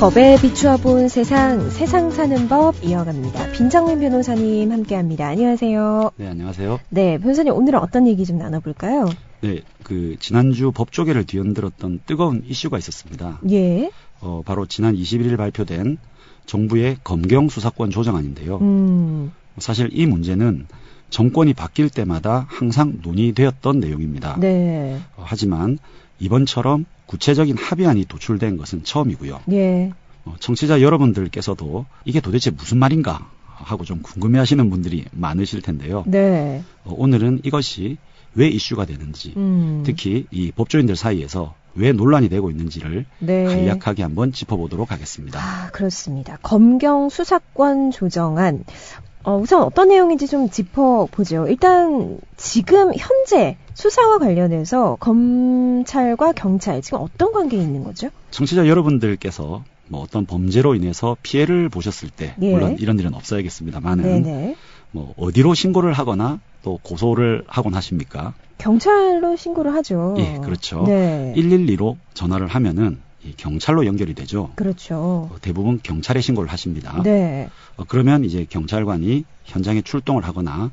법에 비추어 본 세상, 세상 사는 법 이어갑니다. 빈장민 변호사님 함께합니다. 안녕하세요. 네, 안녕하세요. 네, 변호사님 오늘은 어떤 얘기 좀 나눠볼까요? 네, 그 지난주 법조계를 뒤흔들었던 뜨거운 이슈가 있었습니다. 예. 어, 바로 지난 21일 발표된 정부의 검경 수사권 조정안인데요. 음, 사실 이 문제는 정권이 바뀔 때마다 항상 논의되었던 내용입니다. 네. 어, 하지만 이번처럼 구체적인 합의안이 도출된 것은 처음이고요. 예. 어, 청취자 여러분들께서도 이게 도대체 무슨 말인가 하고 좀 궁금해하시는 분들이 많으실 텐데요. 네. 어, 오늘은 이것이 왜 이슈가 되는지, 음, 특히 이 법조인들 사이에서 왜 논란이 되고 있는지를 네. 간략하게 한번 짚어보도록 하겠습니다. 아, 그렇습니다. 검경 수사권 조정안. 어, 우선 어떤 내용인지 좀 짚어보죠. 일단 지금 현재 수사와 관련해서 검찰과 경찰 지금 어떤 관계에 있는 거죠? 청취자 여러분들께서 뭐 어떤 범죄로 인해서 피해를 보셨을 때 예. 물론 이런 일은 없어야겠습니다만은 네네. 뭐 어디로 신고를 하거나 또 고소를 하곤 하십니까? 경찰로 신고를 하죠. 예, 그렇죠. 네. 112로 전화를 하면은 이 경찰로 연결이 되죠. 그렇죠. 어, 대부분 경찰에 신고를 하십니다. 네. 어, 그러면 이제 경찰관이 현장에 출동을 하거나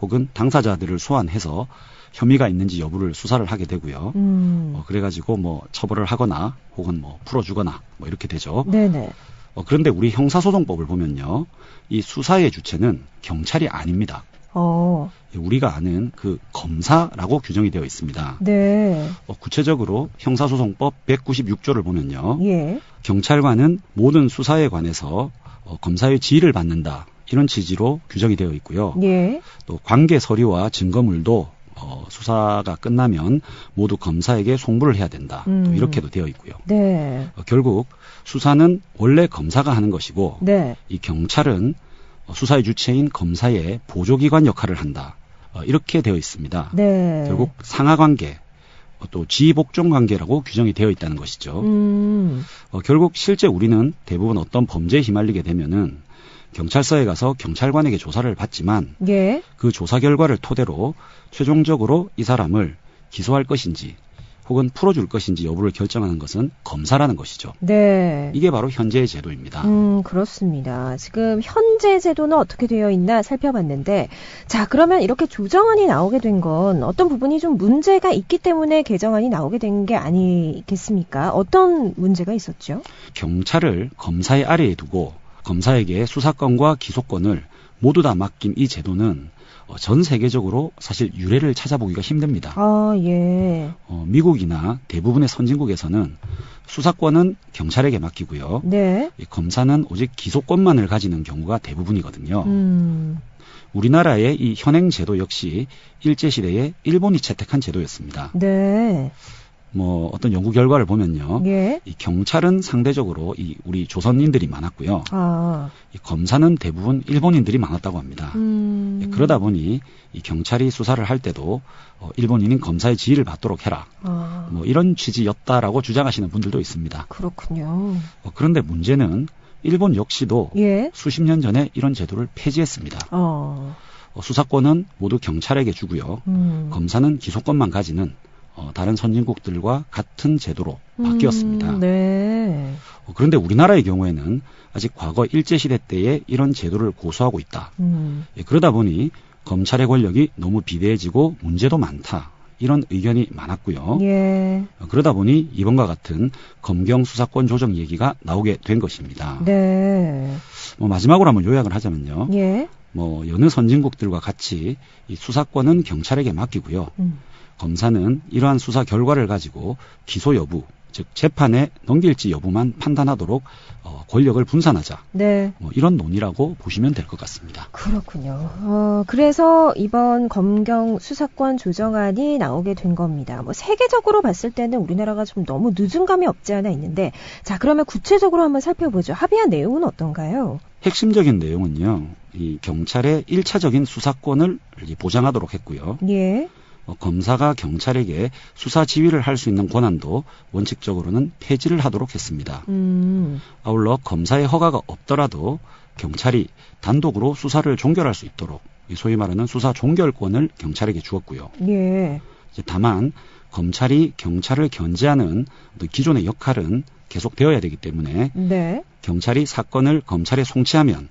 혹은 당사자들을 소환해서 혐의가 있는지 여부를 수사를 하게 되고요. 음. 어, 그래가지고 뭐 처벌을 하거나 혹은 뭐 풀어주거나 뭐 이렇게 되죠. 네네. 어, 그런데 우리 형사소송법을 보면요. 이 수사의 주체는 경찰이 아닙니다. 어. 우리가 아는 그 검사라고 규정이 되어 있습니다. 네. 어, 구체적으로 형사소송법 196조를 보면요. 예. 경찰관은 모든 수사에 관해서 어, 검사의 지휘를 받는다. 이런 취지로 규정이 되어 있고요. 예. 또 관계 서류와 증거물도 어, 수사가 끝나면 모두 검사에게 송부를 해야 된다. 또 음. 이렇게도 되어 있고요. 네. 어, 결국 수사는 원래 검사가 하는 것이고 네. 이 경찰은 어, 수사의 주체인 검사의 보조기관 역할을 한다. 어, 이렇게 되어 있습니다. 네. 결국 상하 관계 어, 또 지휘복종 관계라고 규정이 되어 있다는 것이죠. 음. 어, 결국 실제 우리는 대부분 어떤 범죄에 휘말리게 되면은 경찰서에 가서 경찰관에게 조사를 받지만 예. 그 조사 결과를 토대로 최종적으로 이 사람을 기소할 것인지 혹은 풀어줄 것인지 여부를 결정하는 것은 검사라는 것이죠. 네. 이게 바로 현재의 제도입니다. 음, 그렇습니다. 지금 현재 제도는 어떻게 되어 있나 살펴봤는데, 자, 그러면 이렇게 조정안이 나오게 된 건 어떤 부분이 좀 문제가 있기 때문에 개정안이 나오게 된 게 아니겠습니까? 어떤 문제가 있었죠? 경찰을 검사의 아래에 두고 검사에게 수사권과 기소권을 모두 다 맡긴 이 제도는 어, 전 세계적으로 사실 유례를 찾아보기가 힘듭니다. 아, 예. 어, 미국이나 대부분의 선진국에서는 수사권은 경찰에게 맡기고요. 네. 이 검사는 오직 기소권만을 가지는 경우가 대부분이거든요. 음, 우리나라의 이 현행 제도 역시 일제시대에 일본이 채택한 제도였습니다. 네. 뭐 어떤 연구 결과를 보면요. 예. 이 경찰은 상대적으로 이 우리 조선인들이 많았고요. 아, 이 검사는 대부분 일본인들이 많았다고 합니다. 음. 예, 그러다 보니 이 경찰이 수사를 할 때도 어, 일본인인 검사의 지휘를 받도록 해라. 아, 뭐 이런 취지였다라고 주장하시는 분들도 있습니다. 그렇군요. 어, 그런데 문제는 일본 역시도 예. 수십 년 전에 이런 제도를 폐지했습니다. 어, 어, 수사권은 모두 경찰에게 주고요. 음. 검사는 기소권만 가지는 어, 다른 선진국들과 같은 제도로 바뀌었습니다. 음, 네. 어, 그런데 우리나라의 경우에는 아직 과거 일제시대 때에 이런 제도를 고수하고 있다. 음, 예, 그러다 보니 검찰의 권력이 너무 비대해지고 문제도 많다. 이런 의견이 많았고요. 예. 어, 그러다 보니 이번과 같은 검경 수사권 조정 얘기가 나오게 된 것입니다. 네. 뭐 마지막으로 한번 요약을 하자면요. 예. 뭐 여느 선진국들과 같이 이 수사권은 경찰에게 맡기고요. 음. 검사는 이러한 수사 결과를 가지고 기소 여부, 즉 재판에 넘길지 여부만 판단하도록 어, 권력을 분산하자. 네. 뭐 이런 논의라고 보시면 될 것 같습니다. 그렇군요. 어, 그래서 이번 검경 수사권 조정안이 나오게 된 겁니다. 뭐 세계적으로 봤을 때는 우리나라가 좀 너무 늦은 감이 없지 않아 있는데, 자 그러면 구체적으로 한번 살펴보죠. 합의한 내용은 어떤가요? 핵심적인 내용은요. 이 경찰의 1차적인 수사권을 보장하도록 했고요. 예. 어, 검사가 경찰에게 수사 지휘를 할 수 있는 권한도 원칙적으로는 폐지를 하도록 했습니다. 음. 아울러 검사의 허가가 없더라도 경찰이 단독으로 수사를 종결할 수 있도록 이 소위 말하는 수사 종결권을 경찰에게 주었고요. 예. 다만 검찰이 경찰을 견제하는 기존의 역할은 계속되어야 되기 때문에 네. 경찰이 사건을 검찰에 송치하면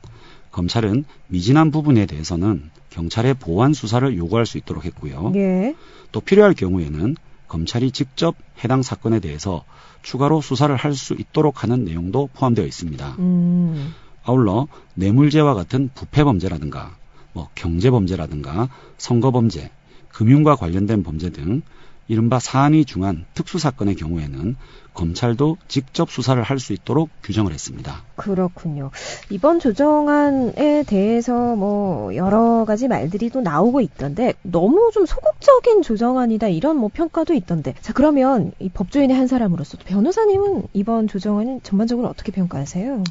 검찰은 미진한 부분에 대해서는 경찰의 보완 수사를 요구할 수 있도록 했고요. 예. 또 필요할 경우에는 검찰이 직접 해당 사건에 대해서 추가로 수사를 할 수 있도록 하는 내용도 포함되어 있습니다. 음. 아울러 뇌물죄와 같은 부패 범죄라든가 뭐 경제 범죄라든가 선거 범죄, 금융과 관련된 범죄 등 이른바 사안이 중한 특수사건의 경우에는 검찰도 직접 수사를 할 수 있도록 규정을 했습니다. 그렇군요. 이번 조정안에 대해서 뭐 여러 가지 말들이 또 나오고 있던데 너무 좀 소극적인 조정안이다 이런 뭐 평가도 있던데. 자, 그러면 이 법조인의 한 사람으로서 변호사님은 이번 조정안은 전반적으로 어떻게 평가하세요?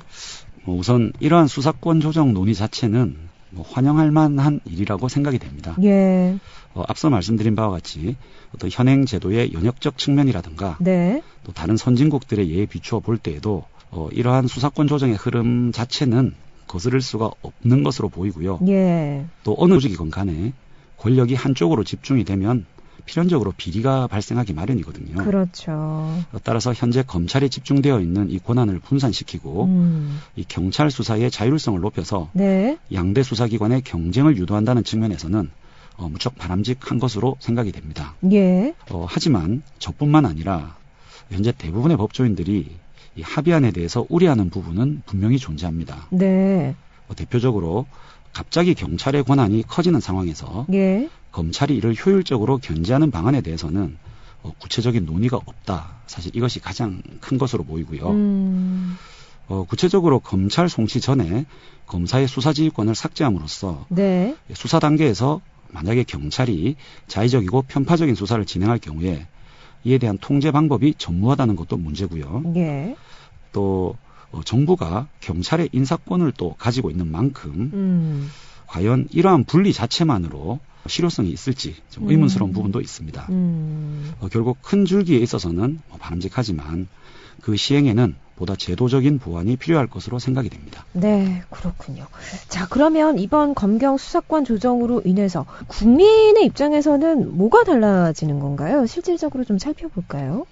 뭐 우선 이러한 수사권 조정 논의 자체는 뭐 환영할 만한 일이라고 생각이 됩니다. 예. 어, 앞서 말씀드린 바와 같이 어떤 현행 제도의 연역적 측면이라든가 네. 또 다른 선진국들의 예에 비추어 볼 때에도 어, 이러한 수사권 조정의 흐름 자체는 거스를 수가 없는 것으로 보이고요. 예. 또 어느 조직이건 간에 권력이 한쪽으로 집중이 되면 필연적으로 비리가 발생하기 마련이거든요. 그렇죠. 어, 따라서 현재 검찰에 집중되어 있는 이 권한을 분산시키고 음. 이 경찰 수사의 자율성을 높여서 네. 양대 수사기관의 경쟁을 유도한다는 측면에서는 어, 무척 바람직한 것으로 생각이 됩니다. 예. 어, 하지만 저뿐만 아니라 현재 대부분의 법조인들이 이 합의안에 대해서 우려하는 부분은 분명히 존재합니다. 네. 어, 대표적으로 갑자기 경찰의 권한이 커지는 상황에서 예. 검찰이 이를 효율적으로 견제하는 방안에 대해서는 어, 구체적인 논의가 없다. 사실 이것이 가장 큰 것으로 보이고요. 음. 어, 구체적으로 검찰 송치 전에 검사의 수사지휘권을 삭제함으로써 네. 수사 단계에서 만약에 경찰이 자의적이고 편파적인 수사를 진행할 경우에 이에 대한 통제 방법이 전무하다는 것도 문제고요. 예. 또 어, 정부가 경찰의 인사권을 또 가지고 있는 만큼 음. 과연 이러한 분리 자체만으로 실효성이 있을지 좀 의문스러운 음. 부분도 있습니다. 음. 어, 결국 큰 줄기에 있어서는 뭐 바람직하지만 그 시행에는 보다 제도적인 보완이 필요할 것으로 생각이 됩니다. 네, 그렇군요. 자, 그러면 이번 검경 수사권 조정으로 인해서 국민의 입장에서는 뭐가 달라지는 건가요? 실질적으로 좀 살펴볼까요?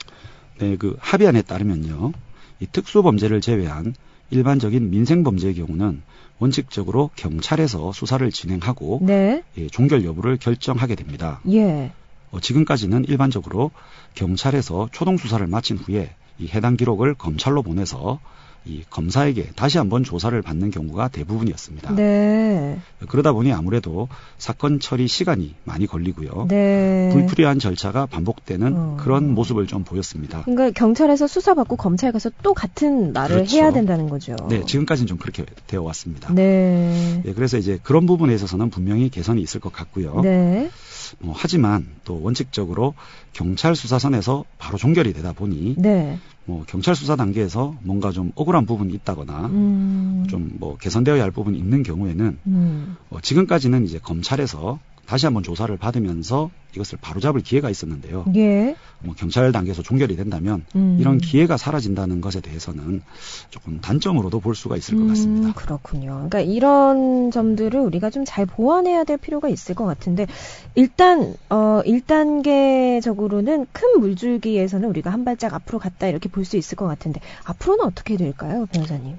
네, 그 합의안에 따르면요. 이 특수범죄를 제외한 일반적인 민생 범죄의 경우는 원칙적으로 경찰에서 수사를 진행하고 네, 예, 종결 여부를 결정하게 됩니다. 예, 어, 지금까지는 일반적으로 경찰에서 초동 수사를 마친 후에 이 해당 기록을 검찰로 보내서 이 검사에게 다시 한번 조사를 받는 경우가 대부분이었습니다. 네, 그러다 보니 아무래도 사건 처리 시간이 많이 걸리고요. 네. 불필요한 절차가 반복되는 어. 그런 모습을 좀 보였습니다. 그러니까 경찰에서 수사받고 검찰 가서 또 같은 말을 그렇죠. 해야 된다는 거죠. 네, 지금까지는 좀 그렇게 되어 왔습니다. 네. 예, 그래서 이제 그런 부분에 있어서는 분명히 개선이 있을 것 같고요. 네. 뭐, 하지만 또 원칙적으로 경찰 수사선에서 바로 종결이 되다 보니 네. 뭐 경찰 수사 단계에서 뭔가 좀 억울한 부분이 있다거나 음. 좀뭐 개선되어야 할 부분이 있는 경우에는 음. 어, 지금까지는 이제 검찰에서 다시 한번 조사를 받으면서 이것을 바로잡을 기회가 있었는데요. 예. 뭐 경찰 단계에서 종결이 된다면 음. 이런 기회가 사라진다는 것에 대해서는 조금 단점으로도 볼 수가 있을 것 같습니다. 음, 그렇군요. 그러니까 이런 점들을 우리가 좀 잘 보완해야 될 필요가 있을 것 같은데 일단 어 1단계적으로는 큰 물줄기에서는 우리가 한 발짝 앞으로 갔다 이렇게 볼 수 있을 것 같은데 앞으로는 어떻게 될까요, 변호사님?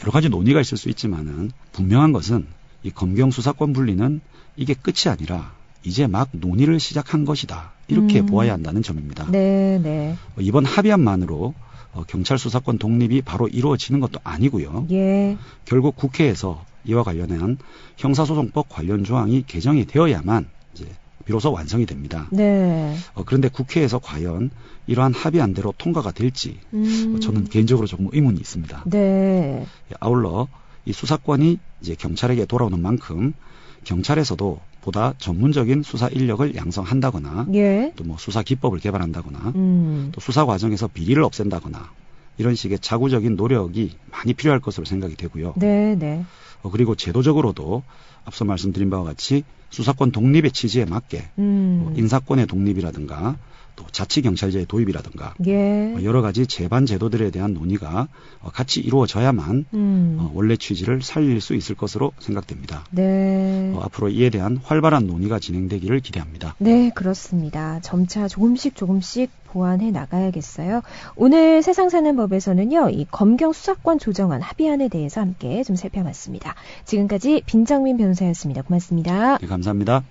여러 가지 논의가 있을 수 있지만은 분명한 것은 이 검경 수사권 분리는 이게 끝이 아니라 이제 막 논의를 시작한 것이다. 이렇게 음. 보아야 한다는 점입니다. 네, 네. 어, 이번 합의안만으로 어, 경찰 수사권 독립이 바로 이루어지는 것도 아니고요. 예. 결국 국회에서 이와 관련한 형사소송법 관련 조항이 개정이 되어야만 이제 비로소 완성이 됩니다. 네. 어, 그런데 국회에서 과연 이러한 합의안대로 통과가 될지 음. 어, 저는 개인적으로 조금 의문이 있습니다. 네. 예, 아울러 이 수사권이 이제 경찰에게 돌아오는 만큼 경찰에서도 보다 전문적인 수사 인력을 양성한다거나 예. 또뭐 수사 기법을 개발한다거나 음. 또 수사 과정에서 비리를 없앤다거나 이런 식의 자구적인 노력이 많이 필요할 것으로 생각이 되고요. 네, 네. 어, 그리고 제도적으로도 앞서 말씀드린 바와 같이 수사권 독립의 취지에 맞게 음. 뭐 인사권의 독립이라든가 또 자치경찰제의 도입이라든가 예. 뭐 여러 가지 재반 제도들에 대한 논의가 어, 같이 이루어져야만 음. 어, 원래 취지를 살릴 수 있을 것으로 생각됩니다. 네. 어, 앞으로 이에 대한 활발한 논의가 진행되기를 기대합니다. 네, 그렇습니다. 점차 조금씩 조금씩 보완해 나가야겠어요. 오늘 세상 사는 법에서는요, 이 검경 수사권 조정안 합의안에 대해서 함께 좀 살펴봤습니다. 지금까지 빈정민 변호사였습니다. 고맙습니다. 네, 감사합니다.